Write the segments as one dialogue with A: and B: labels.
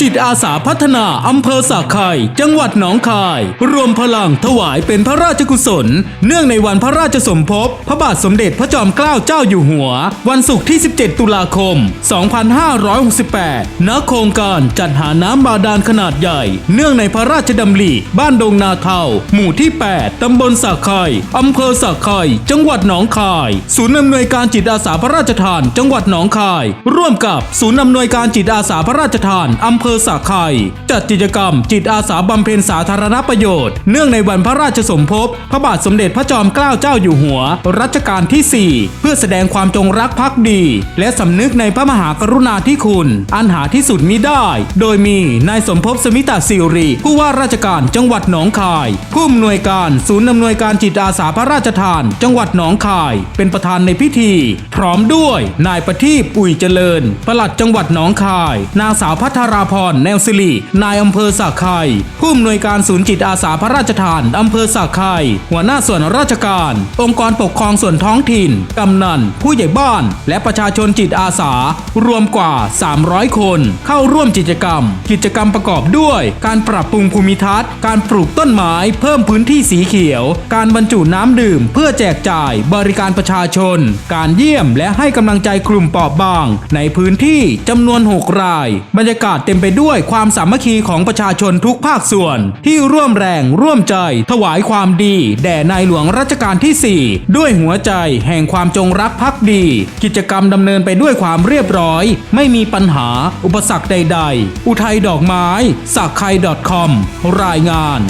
A: จิตอาสาพัฒนาอำเภอสาไข่จังหวัดหนองคาย รวมพลังถวายเป็นพระราชกุศล เนื่องในวันพระราชสมภพ พระบาทสมเด็จพระจอมเกล้าเจ้าอยู่หัว วันศุกร์ที่ 17 ตุลาคม 2568 ณ โครงการจัดหาน้ำบาดาลขนาดใหญ่ เนื่องในพระราชดำริบ้านดงนาเทาหมู่ที่ 8 ตำบลสาไข่อำเภอสาไข่จังหวัดหนองคาย ศูนย์อำนวยการจิตอาสาพระราชทาน จังหวัดหนองคาย ร่วมกับศูนย์อำนวยการจิตอาสาพระราชทานอำเภอสาไข่จัดกิจกรรม จิตอาสาบำเพ็ญสาธารณประโยชน์ เนื่องในวันพระราชสมภพ พระบาทสมเด็จพระจอมเกล้าเจ้าอยู่หัว รัชกาลที่ 4 เพื่อแสดงความจงรักภักดี และสำนึกในพระมหากรุณาธิคุณ อันหาที่สุดมิได้ โดยมีนายสมภพสมิตาสิริ ผู้ว่าราชการจังหวัดหนองคาย ผู้อำนวยการศูนย์อำนวยการจิตอาสาพระราชทาน จังหวัดหนองคาย เป็นประธานในพิธี พร้อมด้วยนายประทีปอุ่ยเจริญปลัดจังหวัดหนองคาย นางสาวพัทราพรแนวสิรินายอำเภอสาไข่ผู้อำนวยการศูนย์จิตอาสาพระราชทานอำเภอสาไข่หัวหน้าส่วนราชการ องค์กรปกครองส่วนท้องถิ่น กำนัน ผู้ใหญ่บ้าน และประชาชนจิตอาสา รวมกว่า 300 คน เข้าร่วมกิจกรรม กิจกรรมประกอบด้วย การปรับปรุงภูมิทัศน์ การปลูกต้นไม้ เพิ่มพื้นที่สีเขียว การบรรจุน้ำดื่ม เพื่อแจกจ่ายบริการประชาชน การเยี่ยมและให้กำลังใจกลุ่มเปราะบาง ในพื้นที่จำนวน 6 ราย บรรยากาศเต็มไปด้วยความสามัคคีของประชาชนทุกภาคส่วน ที่ร่วมแรงร่วมใจ ถวายความดี แด่ในหลวงรัชกาลที่ 4 ด้วยหัวใจแห่งความจงรักภักดี กิจกรรมดำเนินไปด้วยความเรียบร้อย ไม่มีปัญหา อุปสรรคใด ๆ อุทัยดอกไม้สักไข่ .com รายงาน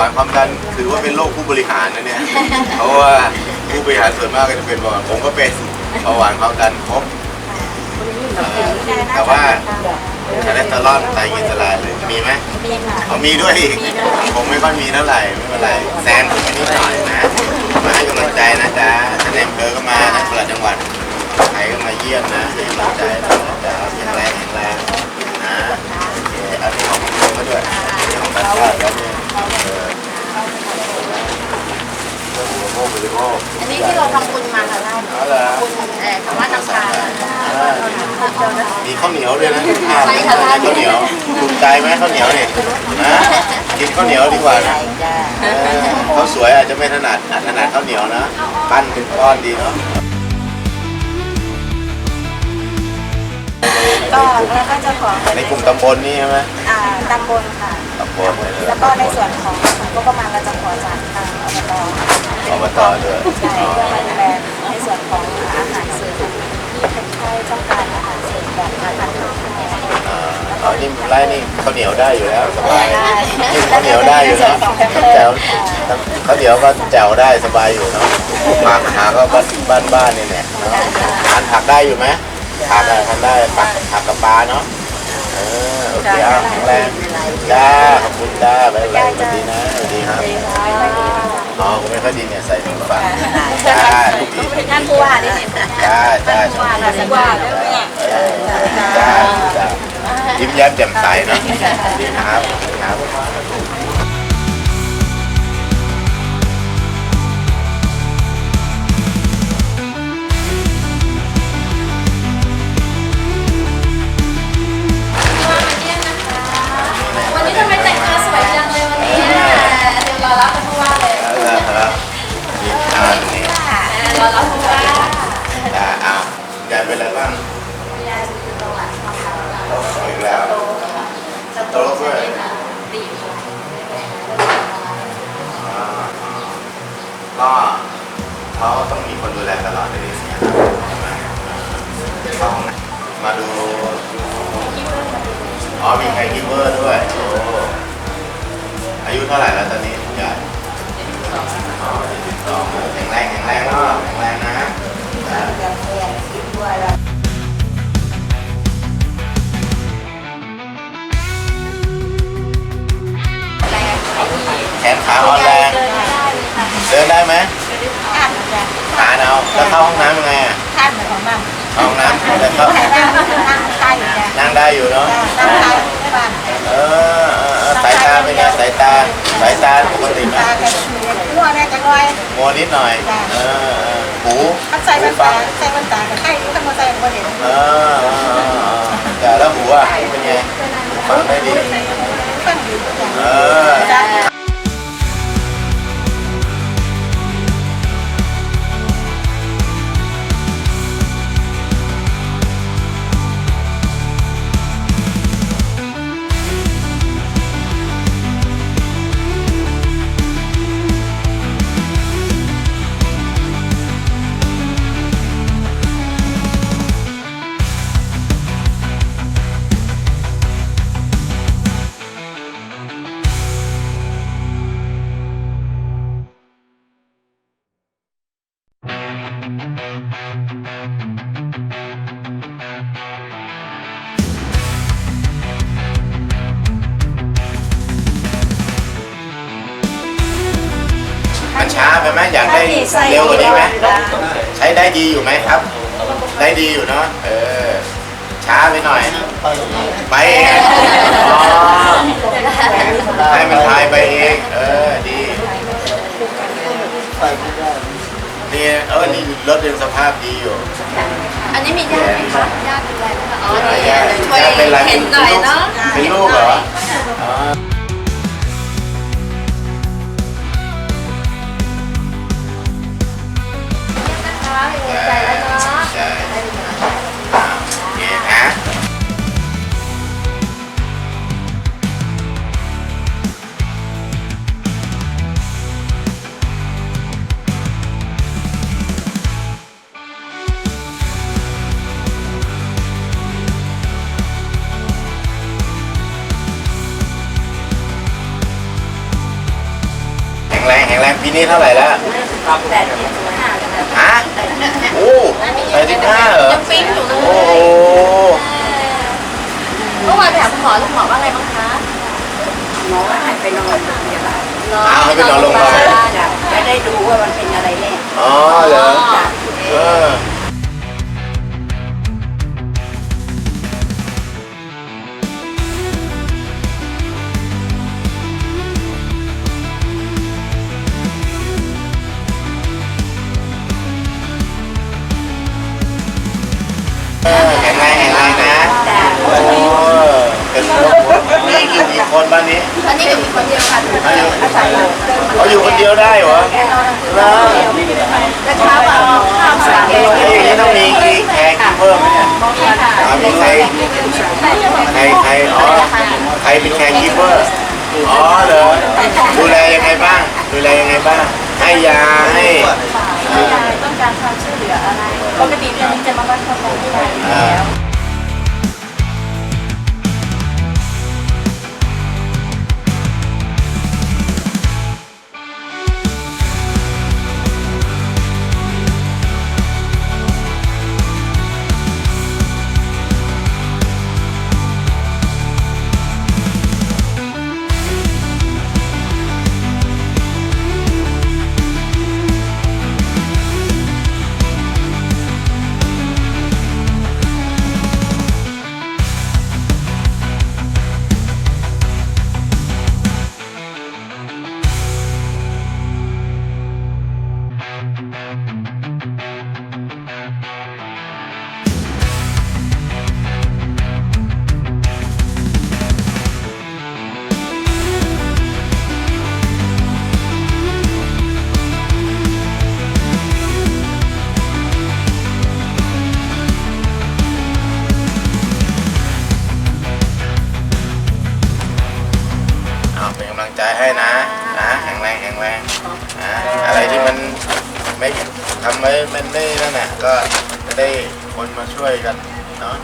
B: หวานความดันถือว่าเป็นโรคผู้บริหารนะเนี่ย เพราะว่าผู้บริหารส่วนมากก็จะเป็นเบาหวานผมก็เป็นเบาหวานความดันครบเอ่อแต่ว่าคอเลสเตอรอลไตรกลีเซอไรด์เลยมีไหมเขามีด้วยอีกผมไม่ค่อยมีเท่าไหร่ไม่เป็นไรแซมผมนิดหน่อยนะมาให้กำลังใจนะจ๊ะท่านนายอำเภอก็มาท่านปลัดจังหวัดใครก็มาเยี่ยมนะให้กำลังใจนะจ๊ะแข็งแรงแข็งแรงนะโอเคอันนี้ของผมก็ด้วยของบ้านชาติแล้วเนี่ยเออเรื่ องบริโภคบริโภค
C: อันนี้ที่เราทำบุญมาค่ะท่าน
B: เอาละ
C: บุญเอ่อธรรมะนำทาน
B: มีข้าวเหนียวด้วยนะ
C: ใช่ค่ะ
B: ข้าวเหนียวถูกใจไหมข้าวเหนียวเนี่ยนะกินข้าวเหนียวดีกว่านะเออข้าวสวยอาจจะไม่ถนัดอาจถนัดข้าวเหนียวนะปั้นเป็นก้อนดีเนาะ
C: ก็แล้วก็เจ้าของ
B: ในกลุ่มตำบลนี่ใช่ไหม
C: อ่าตำบลค่ะ
B: ตำบลเลยนะ
C: แล้วก็ในส่วนของก็ประมาณเราจะขอจากทางอบต
B: อบตด้วย
C: ใช่เพื่อมาดูแลในส่วนของอาหารเสริมที่คนไข้ต้องการอาหารเสริมแบบอาหารทาง
B: อ่าอ๋อนี่ไล่นี่ข้าวเหนียวได้อยู่แล้วสบายนี่ข้าวเหนียวได้อยู่นะแจ๋วข้าวเหนียวก็แจ๋วได้สบายอยู่เนาะผักหาก็บ้านบ้านบ้านนี่แหละเนาะทานผักได้อยู่ไหมผักอะทานได้ผักผักกับปลาเนาะ เออโอเคเอาแข็งแรงจ้าขอบคุณจ้าไปไปสวัสดีนะสวัสดีครับอ๋อผมไม่ค่อยดีเนี่ยใส่ถุงปากจ้าทุกที
C: ท่านผู้ว่าดิฉัน
B: จ้าจ้าชม
C: ท่านผู้ว่าด้วยเนี่ย
B: จ้าจ้ายิ้มแย้มแจ่มใสเนาะดีครับครับ
C: เขา
B: ต้องมีคนดูแลตลอดเลยสิครับใช่ไหมเข้าห้องมาดูอ๋อมีใครกิเวอร์ด้วยโอ้อายุเท่าไหร่แล้วตอนนี้ยายอ๋อ42แข็งแรงแข็งแรงเนาะแข็งแรงนะ เอาแล้วเข้าห้องน้ำยังไงอะ
C: ท่านเหมือนของบ้าน
B: เข้าห้องน้ำแล้วก็
C: นั่งนั่งใต้อยู่จ้ะ
B: นั่งได้อยู่เนาะ
C: นั่งใต้บ้าน
B: เออเออเออสายตาเป็นไงสายตาสายตาปกติไหม
C: ตาแกจะมีหัวแม่จะลอย
B: มัวนิดหน่อยเออเออหู
C: ถ้าใส่แว่นตาใส่แว่นตากับไข้ถ้ามาใส่ก็เห็น
B: เออเออเออเออแต่แล้วหูอะเป็นไงฟังได้ดี
C: ฟังดีจ้ะ
B: เออ ไปไหมอยากได้เร็วกว่านี้ไหมใช้ได้ดีอยู่ไหมครับ ได้ดีอยู่เนาะเออช้าไปหน่อยไปเองอ๋อให้มันพายไปเองเออดีนี่เออนี่รถยังสภาพดีอยู่
C: อันนี้มีญาติไหมคะญาติเป็นไรไหมคะอ๋อ
B: ญา
C: นี่
B: ติ
C: ช่วย
B: ญาติเป็นไร
C: เห็นหน่อยเนาะ
B: เป็นลูกเหรอ ข็งแรงแข็งแรงปีนี้เท่าไหร่แล้ว
C: แปดสิบห้าแล้วนะ
B: ฮะโอ้แปดสิบห้าเหรอ
C: ยังปิ๊งอยู่เล
B: โอ้โห
C: ยเมื่อวานไปหาคุณหมอคุณหมอว่าไงบ้างคะ
D: หมอให้ไปนอนโรงพยาบาล
B: เอาให้ไปนอนโรงพยาบาล
D: เขา
C: อยู่
B: เขาอยู่คนเดียวได้เหรอแล้ว
C: แต่เช้าเอาข้าวสาร
B: ไอ้อย่างนี้ต้องมีแขกกี่เพิ่มไหมเนี่ย
C: ใช่ค่ะ
B: อ่ามีใครใครใครอ๋อใครเป็นแคร์คีเปอร์อ๋อเหรอดูแลยังไงบ้าง ดูแลยังไงบ้าง ให้ยาให้
C: ถ้ายายต้องการความช่วยเหลืออะไร ปกติเดือนนี้จะมาบ้านเขาตรงใจอยู่แล้วำ
B: ลังใจให้นะนะแข็งแรงแข็งแรงนะอะไรที่มันไม่ทำไว้มันไม่นั่นน่ะก็จะได้คนมาช่วยกันเนาะ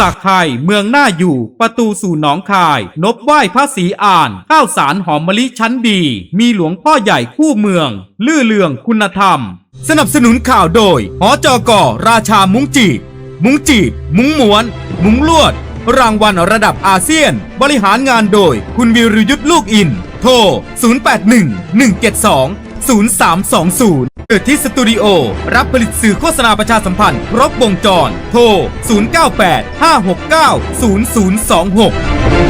A: สักไทย เมืองหน้าอยู่ ประตูสู่หนองคาย นบไหว้พระศรีอ่าน ข้าวสารหอมมะลิชั้นดี มีหลวงพ่อใหญ่คู่เมือง ลื่อเลืองคุณธรรม สนับสนุนข่าวโดยหอจอกอราชามุ้งจีบ มุ้งจีบ มุ้งม้วน มุ้งลวด รางวัลระดับอาเซียน บริหารงานโดย คุณวิรยุทธ์ลูกอิน โทร 081 172 0320 เกิดที่สตูดิโอ รับผลิตสื่อโฆษณาประชาสัมพันธ์ครบวงจร โทร 098 569 0026